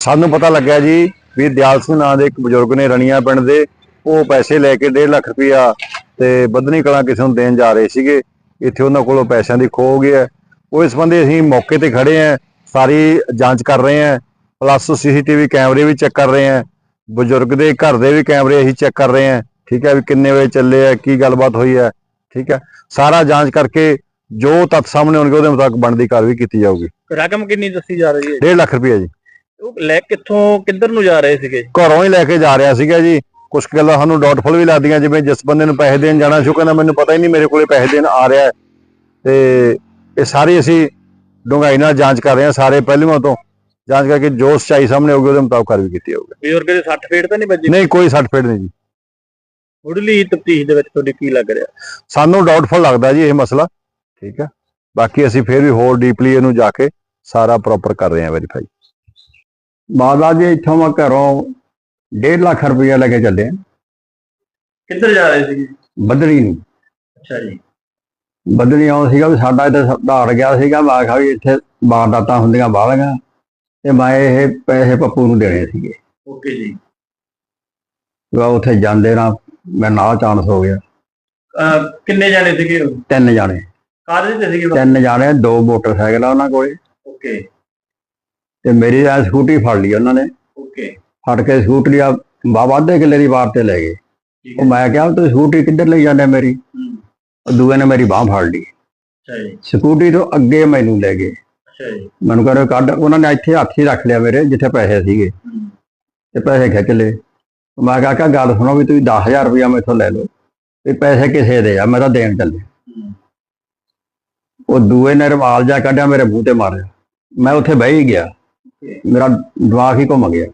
ਸਾਨੂੰ ਪਤਾ ਲੱਗਿਆ ਜੀ ਵੀ ਦਿਆਲ ਸਿੰਘ ਨਾਂ ਦੇ ਇੱਕ ਬਜ਼ੁਰਗ ਨੇ ਰਣੀਆਂ ਪਿੰਡ ਦੇ ਉਹ ਪੈਸੇ ਲੈ ਕੇ 1.5 ਲੱਖ ਰੁਪਇਆ ਤੇ ਬੱਧਨੀ ਕਲਾਂ ਕਿਸੇ ਨੂੰ ਦੇਣ ਜਾ ਰਹੇ ਸੀਗੇ। ਇੱਥੇ ਉਹਨਾਂ ਕੋਲੋਂ ਪੈਸਿਆਂ ਦੀ ਖੋ ਹੋ ਗਈ ਹੈ। ਉਹ ਇਸ ਬੰਦੇ ਅਸੀਂ ਮੌਕੇ ਤੇ ਖੜੇ ਆਂ ਸਾਰੀ ਜਾਂਚ ਕਰ ਰਹੇ ਆਂ ਪਲੱਸ ਸੀਸੀਟੀਵੀ ਕੈਮਰੇ ਵੀ ਚੈੱਕ ਕਰ ਰਹੇ ਆਂ ਬਜ਼ੁਰਗ ਦੇ ਘਰ ਦੇ ਵੀ ਕੈਮਰੇ ਅਸੀਂ ਚੈੱਕ ਕਰ ਰਹੇ ਆਂ ਠੀਕ ਹੈ ਵੀ ਕਿੰਨੇ ਵਜੇ ਚੱਲੇ ਆ ਕੀ ਗੱਲਬਾਤ ਹੋਈ ਹੈ ਠੀਕ ਹੈ। ਸਾਰਾ ਜਾਂਚ ਕਰਕੇ ਜੋ ਤੱਥ ਸਾਹਮਣੇ ਆਉਣਗੇ ਉਹਦੇ ਮੁਤਾਬਕ ਬਣਦੀ ਕਾਰਵਾਈ ਕੀਤੀ ਜਾਊਗੀ। ਰਕਮ ਕਿੰਨੀ ਦੱਸੀ ਜਾ ਰਹੀ ਹੈ 1.5 ਲੱਖ ਰੁਪਇਆ ਜੀ। ਉਹ ਲੈ ਕਿੱਥੋਂ ਕਿੱਧਰ ਨੂੰ ਜਾ ਰਹੇ ਸੀਗੇ? ਘਰੋਂ ਹੀ ਲੈ ਕੇ ਜਾ ਰਿਹਾ ਸੀਗਾ ਜੀ। ਕੁਝ ਗੱਲਾਂ ਸਾਨੂੰ ਡਾਊਟਫੁਲ ਵੀ ਲੱਗਦੀਆਂ ਜਿਵੇਂ ਜਿਸ ਬੰਦੇ ਨੂੰ ਪੈਸੇ ਦੇਣ ਜਾਣਾ ਸੀ ਉਹ ਕਹਿੰਦਾ ਮੈਨੂੰ ਪਤਾ ਹੀ ਨਹੀਂ ਮੇਰੇ ਕੋਲੇ ਪੈਸੇ ਦੇਣ ਆ ਰਿਹਾ। ਤੇ ਇਹ ਸਾਰੀ ਅਸੀਂ ਡੂੰਘਾਈ ਨਾਲ ਜਾਂਚ ਕਰ ਰਹੇ ਹਾਂ ਸਾਰੇ ਪਹਿਲੂਆਂ ਤੋਂ। ਜਾਂਚ ਕਰਕੇ ਜੋ ਸੱਚਾਈ ਸਾਹਮਣੇ ਆਊਗੀ ਉਹਦੇ ਮੁਤਾਬਕ ਕਾਰਵਾਈ ਕੀਤੀ ਜਾਊਗੀ। ਬਜ਼ੁਰਗ ਦੇ 60 ਫੇਟ ਤਾਂ ਨਹੀਂ ਵੱਜੀ? ਨਹੀਂ ਕੋਈ ਸਰਟੀਫਿਕੇਟ ਫੇਟ ਨਹੀਂ ਜੀ। ਮੁੱਢਲੀ ਤਫਤੀਸ਼ ਦੇ ਵਿੱਚ ਤੁਹਾਡੇ ਕੀ ਲੱਗ ਰਿਹਾ? ਸਾਨੂੰ ਡਾਊਟਫੁਲ ਲੱਗਦਾ ਜੀ ਇਹ ਮਸਲਾ। ਠੀਕ ਹੈ। ਬਾਕੀ ਅਸੀਂ ਫਿਰ ਵੀ ਹੋਰ ਡੀਪਲੀ ਇਹਨੂੰ ਜਾ ਕੇ ਸਾਰਾ ਪ੍ਰੋਪਰ ਕਰ ਰਹੇ ਹਾਂ ਵੈਰੀਫਾਈ ਮਾਦਾ ਜੀ ਇੱਥੋਂ ਮੈਂ ਘਰੋਂ 1.5 ਲੱਖ ਰੁਪਇਆ ਲੈ ਕੇ ਚੱਲੇ। ਕਿੱਧਰ ਜਾ ਰਹੇ ਸੀਗੇ? ਬੱਦੜੀ ਨੂੰ। ਅੱਛਾ ਜੀ। ਬੱਦਣੀ ਆਉਂ ਸੀਗਾ ਵੀ ਸਾਡਾ ਇੱਥੇ ਸੁਧਾਰ ਗਿਆ ਸੀਗਾ ਮੈਂ ਕਿਹਾ ਵੀ ਇੱਥੇ ਵਾਰਦਾਤਾਂ ਹੁੰਦੀਆਂ ਬਾਹਲੀਆਂ ਤੇ ਮੈਂ ਇਹ ਪੈਸੇ ਪੱਪੂ ਨੂੰ ਦੇਣੇ ਸੀਗੇ। ਓਕੇ ਜੀ। ਵੀ ਉਹ ਉੱਥੇ ਜਾਂਦੇ ਨਾ ਮੈਂ ਨਾਲ ਚਾਂਸ ਹੋ ਗਿਆ। ਕਿੰਨੇ ਜਾਣੇ ਸੀਗੇ? ਤਿੰਨ ਜਾਣੇ। ਕਾਹਦੇ ਤੇ ਸੀਗੇ? ਤਿੰਨ ਜਾਣੇ ਦੋ ਮੋਟਰਸਾਈਕਲ ਆ ਉਹਨਾਂ ਕੋਲੇ। ਓਕੇ। ਤੇ ਮੇਰੀ ਆ ਸਕੂਟੀ ਫੜ ਲਈ ਉਹਨਾਂ ਨੇ। ਓਕੇ। ਫੜ ਕੇ ਸਕੂਟਰੀ ਆ ਬਾਬਾ ਅੱਧੇ ਕਿੱਲੇ ਦੀ ਵਾਰ ਤੇ ਲੈ ਗਏ। ਉਹ ਮੈਂ ਕਿਹਾ ਵੀ ਤੁਸੀਂ ਸਕੂਟਰੀ ਕਿੱਧਰ ਲਈ ਜਾਂਦੇ ਮੇਰੀ? ਉਹ ਦੂਏ ਨੇ ਮੇਰੀ ਬਾਹ ਫੜ ਲਈ। ਸਕੂਟਰੀ ਤੋਂ ਅੱਗੇ ਮੈਨੂੰ ਲੈ ਗਏ। ਮੈਨੂੰ ਕਹਿੰਦੇ ਕੱਢ। ਉਹਨਾਂ ਨੇ ਇੱਥੇ ਹੱਥ ਹੀ ਰੱਖ ਲਿਆ ਮੇਰੇ ਜਿੱਥੇ ਪੈਸੇ ਸੀਗੇ। ਤੇ ਪੈਸੇ ਖਿੱਚ ਲਏ। ਮੈਂ ਕਿਹਾ ਕਿ ਗੱਲ ਸੁਣੋ ਵੀ ਤੁਸੀਂ 10000 ਰੁਪਇਆ ਮੈਥੋਂ ਲੈ ਲਓ। ਵੀ ਪੈਸੇ ਕਿਸੇ ਦੇ ਆ ਮੈਂ ਤਾਂ ਦੇਣ ਚੱਲੇ। ਉਹ ਦੂਏ ਨੇ ਰਵਾਲ ਜਾ ਕੱਢਿਆ ਮੇਰੇ ਮੂੰਹ ਤੇ ਮਾਰਿਆ। ਮੈਂ ਉੱਥੇ ਬਹਿ ਹੀ ਗਿਆ। ਮੇਰਾ ਦਿਮਾਗ ਹੀ ਘੁੰਮ ਗਿਆ।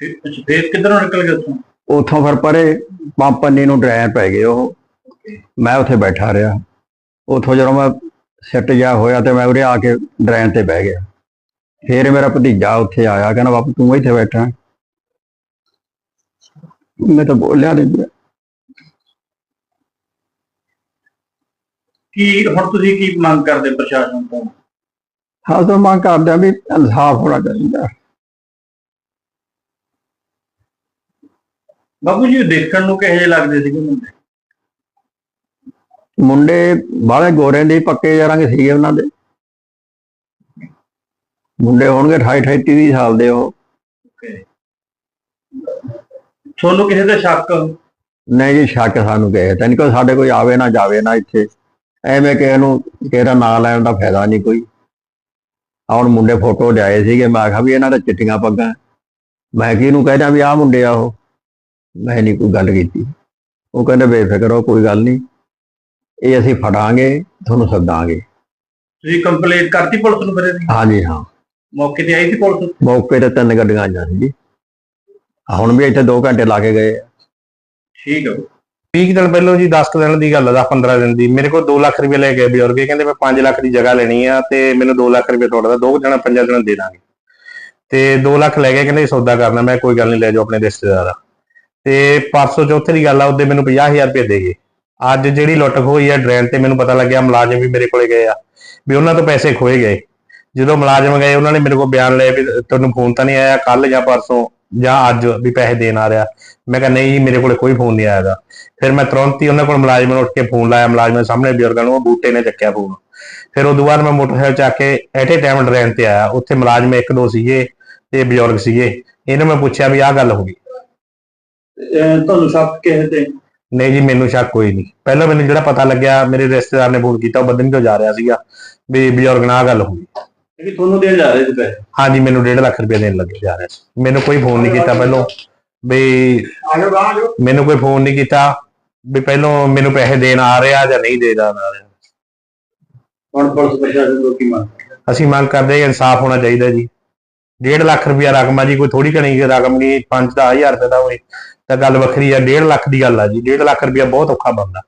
ਫਿਰ ਅੱਛਾ ਫਿਰ ਕਿੱਧਰੋਂ ਨਿਕਲ ਗਏ ਉੱਥੋਂ? ਉੱਥੋਂ ਫਿਰ ਪਰੇ ਪੰਪਨੀ ਨੂੰ ਡਰਾਈਵ ਪੈ ਗਏ ਉਹ। ਮੈਂ ਉੱਥੇ ਬੈਠਾ ਰਿਹਾ। ਉੱਥੋਂ ਜਦੋਂ ਮੈਂ ਸਿੱਟ ਜਾ ਹੋਇਆ ਤੇ ਮੈਂ ਉਰੇ ਆ ਕੇ ਡਰਾਈਵ ਤੇ ਬਹਿ ਗਿਆ। ਫੇਰ ਮੇਰਾ ਭਤੀਜਾ ਉੱਥੇ ਆਇਆ ਕਹਿੰਦਾ ਬਾਪੂ ਤੂੰ ਇੱਥੇ ਬੈਠਾ ਮੈਂ ਤਾਂ ਬੋਲਿਆ ਨਹੀਂ ਕੀ ਹੁਣ ਤੁਸੀਂ ਕੀ ਮੰਗ ਕਰਦੇ ਪ੍ਰਸ਼ਾਸਨ ਤੋਂ? ਹਾਂ ਤਾਂ ਮੰਗ ਕਰਦੇ ਆ ਵੀ ਇਨਸਾਫ ਹੋਣਾ ਚਾਹੀਦਾ। ਬਾਬੂ ਜੀ ਦੇਖਣ ਨੂੰ ਕਿਹੋ ਜਿਹੇ ਲੱਗਦੇ ਸੀਗੇ ਮੁੰਡੇ? ਮੁੰਡੇ ਬਾਹਲੇ ਗੋਰੇ ਦੇ ਪੱਕੇ ਰੰਗ ਸੀਗੇ ਉਹਨਾਂ ਦੇ। ਮੁੰਡੇ ਹੋਣਗੇ 28 28 30 ਸਾਲ ਦੇ ਉਹ। ਤੁਹਾਨੂੰ ਕਿਸੇ ਤੇ ਸ਼ੱਕ? ਨਹੀਂ ਜੀ ਸ਼ੱਕ ਸਾਨੂੰ ਕਹੇ ਤਾਂ ਨਹੀਂ ਕੋਈ ਸਾਡੇ ਕੋਈ ਆਵੇ ਨਾ ਜਾਵੇ ਨਾ ਇੱਥੇ। ਐਵੇਂ ਕਿਸੇ ਨੂੰ ਦਾ ਨਾਂ ਲੈਣ ਦਾ ਫਾਇਦਾ ਨਹੀਂ ਕੋਈ। ਹੁਣ ਮੁੰਡੇ ਫੋਟੋ ਲਿਆਏ ਸੀਗੇ ਮੈਂ ਕਿਹਾ ਵੀ ਇਹਨਾਂ ਦਾ ਚਿੱਟੀਆਂ ਪੱਗਾਂ। ਮੈਂ ਕਿਹਨੂੰ ਕਹਿ ਦਿਆਂ ਵੀ ਆਹ ਮੁੰਡੇ ਆ ਉਹ? ਮੈਂ ਨਹੀਂ ਕੋਈ ਗੱਲ ਕੀਤੀ। ਉਹ ਕਹਿੰਦੇ ਬੇਫਿਕਰ ਹੋ ਕੋਈ ਗੱਲ ਨਹੀਂ। ਇਹ ਅਸੀਂ ਫੜਾਂਗੇ ਤੁਹਾਨੂੰ ਸੱਦਾਂਗੇ। ਤੁਸੀਂ ਕੰਪਲੇਂਟ ਕਰਤੀ ਪੁਲਿਸ ਨੂੰ ਫਿਰ ਇਹਦੀ? ਹਾਂਜੀ ਹਾਂ। ਮੌਕੇ ਤੇ ਆਈ ਸੀ ਪੁਲਿਸ? ਮੌਕੇ ਤੇ ਤਿੰਨ ਗੱਡੀਆਂ ਆਈਆਂ ਸੀ ਜੀ। ਹੁਣ ਵੀ ਇੱਥੇ 2 ਘੰਟੇ ਲਾ ਕੇ ਗਏ ਆ। ਠੀਕ ਹੈ 20 ਦਿਨ ਪਹਿਲਾਂ ਜੀ 10 ਦਿਨ ਦੀ ਗੱਲ ਆ 10 15 ਦਿਨ ਦੀ। ਮੇਰੇ ਕੋਲ 2 ਲੱਖ ਰੁਪਏ ਲੈ ਗਏ ਬਜ਼ੁਰਗ। ਇਹ ਕਹਿੰਦੇ ਮੈਂ 5 ਲੱਖ ਦੀ ਜਗ੍ਹਾ ਲੈਣੀ ਆ ਤੇ ਮੈਨੂੰ 2 ਲੱਖ ਰੁਪਏ ਤੁਹਾਡਾ ਦੋ ਜਣਾ ਪੰਜਾਂ ਜਣਾ ਦੇ ਦਾਂਗੇ। ਤੇ 2 ਲੱਖ ਲੈ ਗਏ ਕਹਿੰਦੇ ਸੌਦਾ ਕਰਨਾ, ਮੈਂ ਕੋਈ ਗੱਲ ਨਹੀਂ, ਲੈ ਜਾਓ ਆਪਣੇ ਰਿਸ਼ਤੇਦਾਰ ਆ। ਤੇ ਪਰਸੋਂ ਚੌਥੇ ਦੀ ਗੱਲ ਆ, ਉਹਦੇ ਮੈਨੂੰ 50000 ਰੁਪਏ ਦੇ ਗਏ। ਅੱਜ ਜਿਹੜੀ ਲੁੱਟ ਹੋਈ ਆ ਡਰੇਨ ਤੇ ਮੈਨੂੰ ਪਤਾ ਲੱਗਿਆ ਮੁਲਾਜ਼ਮ ਵੀ ਮੇਰੇ ਕੋਲੇ ਗਏ ਆ, ਵੀ ਉਹਨਾਂ ਤੋਂ ਪੈਸੇ ਖੋਏ ਗਏ। ਜਦੋਂ ਮੁਲਾਜ਼ਮ ਗਏ, ਉਹਨਾਂ ਨੇ ਮੇਰੇ ਕੋਲ ਬਿਆਨ ਲਏ ਵੀ ਤੁਹਾਨੂੰ ਫੋਨ ਤਾਂ ਨਹੀਂ ਆਇਆ ਕੱਲ ਜਾਂ ਪਰਸੋਂ। ਜਾਂ ਅੱਜ ਵੀ ਪੈਸੇ ਦੇਣ ਆ ਰਿਹਾ। ਮੈਂ ਕਿਹਾ ਨਹੀਂ ਮੇਰੇ ਕੋਲੇ ਕੋਈ ਫੋਨ ਨਹੀਂ ਆਇਆਗਾ ਫਿਰ ਮੈਂ ਤੁਰੰਤ ਹੀ ਉਹਨਾਂ ਕੋਲ ਮੁਲਾਜ਼ਮ ਨੂੰ ਉੱਠ ਕੇ ਫੋਨ ਲਾਇਆ। ਮੁਲਾਜ਼ਮ ਦੇ ਸਾਹਮਣੇ ਬਜ਼ੁਰਗਾਂ ਨੂੰ ਉਹ ਬੂਟੇ ਨੇ ਚੱਕਿਆ ਫੋਨ। ਫਿਰ ਉਦੋਂ ਬਾਅਦ ਮੈਂ ਮੋਟਰਸਾਈਕਲ ਚੱਕ ਕੇ ਐਟੇ ਟਾਈਮ ਡਰੇਨ ਤੇ ਆਇਆ। ਉੱਥੇ ਮੁਲਾਜ਼ਮ ਇੱਕ ਦੋ ਸੀਗੇ ਤੇ ਬਜ਼ੁਰਗ ਸੀਗੇ। ਇਹਨੂੰ ਮੈਂ ਪੁੱਛਿਆ ਵੀ ਆਹ ਗੱਲ ਹੋ ਗਈ। ਤੁਹਾਨੂੰ ਸ਼ੱਕ ਕਿਸੇ ਤੇ? ਨਹੀਂ ਜੀ ਮੈਨੂੰ ਸ਼ੱਕ ਕੋਈ ਨਹੀਂ। ਪਹਿਲਾਂ ਮੈਨੂੰ ਜਿਹੜਾ ਪਤਾ ਲੱਗਿਆ ਮੇਰੇ ਰਿਸ਼ਤੇਦਾਰ ਨੇ ਫੋਨ ਕੀਤਾ ਉਹ ਬਦਨੀ ਤੋਂ ਜਾ ਰਿਹਾ ਸੀਗਾ ਵੀ ਬਜ਼ੁਰਗ ਨਾਲ ਗੱਲ ਹੋ ਗਈ। ਕਿ ਤੁਹਾਨੂੰ ਦੇਣ ਜਾ ਰਹੇ ਸੀ ਪੈਸੇ? ਹਾਂਜੀ ਮੈਨੂੰ 1.5 ਲੱਖ ਰੁਪਏ ਦੇਣ ਲੱਗੇ ਜਾ ਰਿਹਾ ਸੀ। ਮੈਨੂੰ ਕੋਈ ਫੋਨ ਨਹੀਂ ਕੀਤਾ ਪਹਿਲਾਂ ਵੀ ਮੈਨੂੰ ਕੋਈ ਫੋਨ ਨਹੀਂ ਕੀਤਾ ਵੀ ਪਹਿਲਾਂ ਮੈਨੂੰ ਪੈਸੇ ਦੇਣ ਆ ਰਿਹਾ ਜਾਂ ਨਹੀਂ ਦੇਦਾ ਆ ਰਿਹਾ। ਹੁਣ ਪੁਲਿਸ ਪ੍ਰਸ਼ਾਸਨ ਤੋਂ ਕੀ ਮੰਗ? ਅਸੀਂ ਮੰਗ ਕਰਦੇ ਹਾਂ ਇਨਸਾਫ ਹੋਣਾ ਚਾਹੀਦਾ ਜੀ। 1.5 ਲੱਖ ਰੁਪਇਆ ਰਕਮ ਆ ਜੀ ਕੋਈ ਥੋੜੀ ਘਣੀ ਰਕਮ ਨਹੀਂ 5 ਹਜ਼ਾਰ ਰੁਪਏ ਦਾ ਹੋਏ ਤਾਂ ਗੱਲ ਵੱਖਰੀ ਆ 1.5 ਲੱਖ ਦੀ ਗੱਲ ਆ ਜੀ। 1.5 ਲੱਖ ਰੁਪਇਆ ਬਹੁਤ ਔਖਾ ਬਣਦਾ